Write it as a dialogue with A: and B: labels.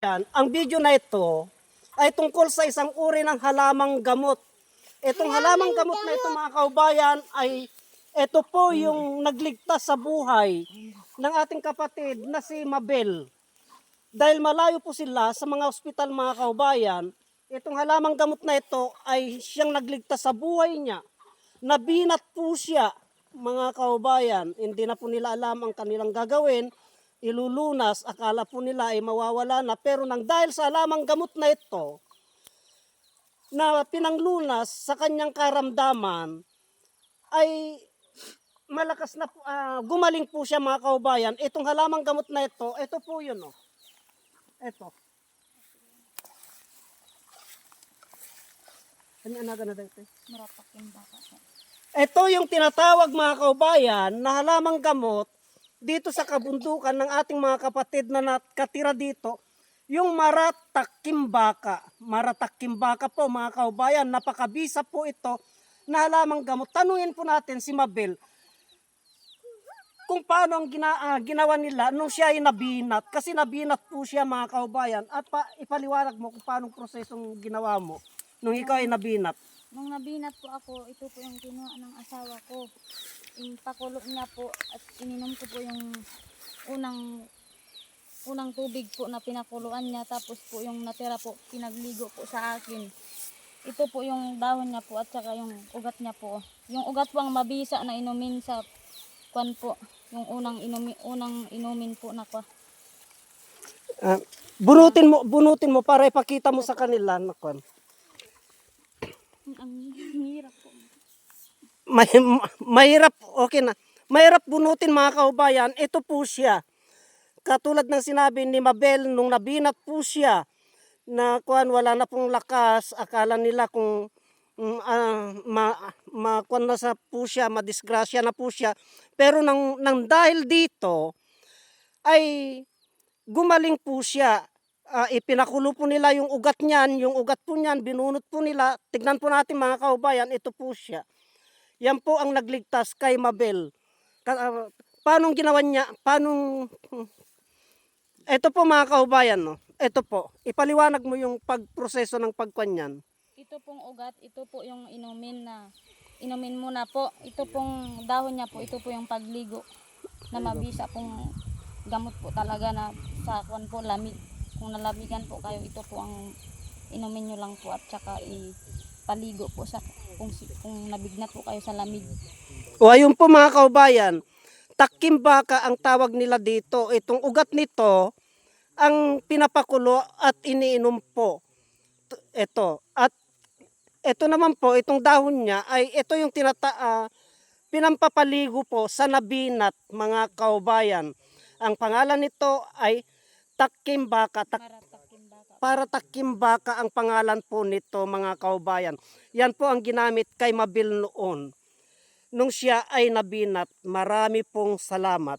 A: Yan, ang video na ito ay tungkol sa isang uri ng halamang gamot. Itong halamang gamot na ito mga kaubayan ay ito po yung nagligtas sa buhay ng ating kapatid na si Mabel. Dahil malayo po sila sa mga ospital mga kaubayan, itong halamang gamot na ito ay siyang nagligtas sa buhay niya. Nabinat po siya mga kaubayan. Hindi na po nila alam ang kanilang gagawin ilulunas, akala po nila ay mawawala na. Pero nang dahil sa alamang gamot na ito, na pinanglunas sa kanyang karamdaman, ay malakas na po, ah, gumaling po siya mga kaubayan. Itong halamang gamot na ito, ito po yun oh. Ito. Ano ano na dito?
B: Marapak yung baka.
A: Ito yung tinatawag mga kaubayan na halamang gamot dito sa kabundukan ng ating mga kapatid na nakatira dito, yung maratakimbaka. Maratakimbaka po mga kaubayan, napakabisa po ito na halamang gamot. Tanungin po natin si Mabel kung paano ang gina, ah, ginawa nila nung siya ay nabinat. Kasi nabinat po siya mga kaubayan. At pa, ipaliwanag mo kung paano prosesong ginawa mo nung ikaw ay nabinat.
B: Nung nabinat po ako, ito po yung kinuha ng asawa ko. Yung pakulo niya po at ininom ko po yung unang unang tubig po na pinakuluan niya tapos po yung natira po pinagligo po sa akin. Ito po yung dahon niya po at saka yung ugat niya po. Yung ugat po ang mabisa na inumin sa kwan po. Yung unang inumin, unang inumin po na kwa.
A: Ah, bunutin mo, bunutin mo para ipakita mo sa kanila na kwan.
B: Ang hirap po.
A: May, ma- mahirap, okay na. Mahirap bunutin mga kaubayan. Ito po siya. Katulad ng sinabi ni Mabel, nung nabinat po siya, na kuan wala na pong lakas, akala nila kung ah, ma, ma kuan na sa po siya, madisgrasya na po siya. Pero nang, nang dahil dito, ay gumaling po siya. Ah, ipinakulo po nila yung ugat niyan, yung ugat po niyan, binunot po nila. Tignan po natin mga kaubayan, ito po siya. Yan po ang nagligtas kay Mabel. Ka, ah, paano ginawa niya? Paano... Ito po mga kaubayan, no? Ito po. Ipaliwanag mo yung pagproseso ng pagkwan niyan.
B: Ito pong ugat, ito po yung inumin na inumin muna po. Ito pong dahon niya po, ito po yung pagligo na mabisa pong gamot po talaga na sa kwan po lamig. Kung nalamigan po kayo, ito po ang inumin nyo lang po at saka ipaligo po sa kung, kung nabignat po kayo sa lamig.
A: O ayun po mga kaubayan, takimbaka ang tawag nila dito. Itong ugat nito, ang pinapakulo at iniinom po. Ito. At ito naman po, itong dahon niya, ay ito yung tinata, ah, pinampapaligo po sa nabinat mga kaubayan. Ang pangalan nito ay takimbaka. Tak- para takimbaka ang pangalan po nito mga kaubayan. Yan po ang ginamit kay Mabil noon. Nung siya ay nabinat, marami pong salamat.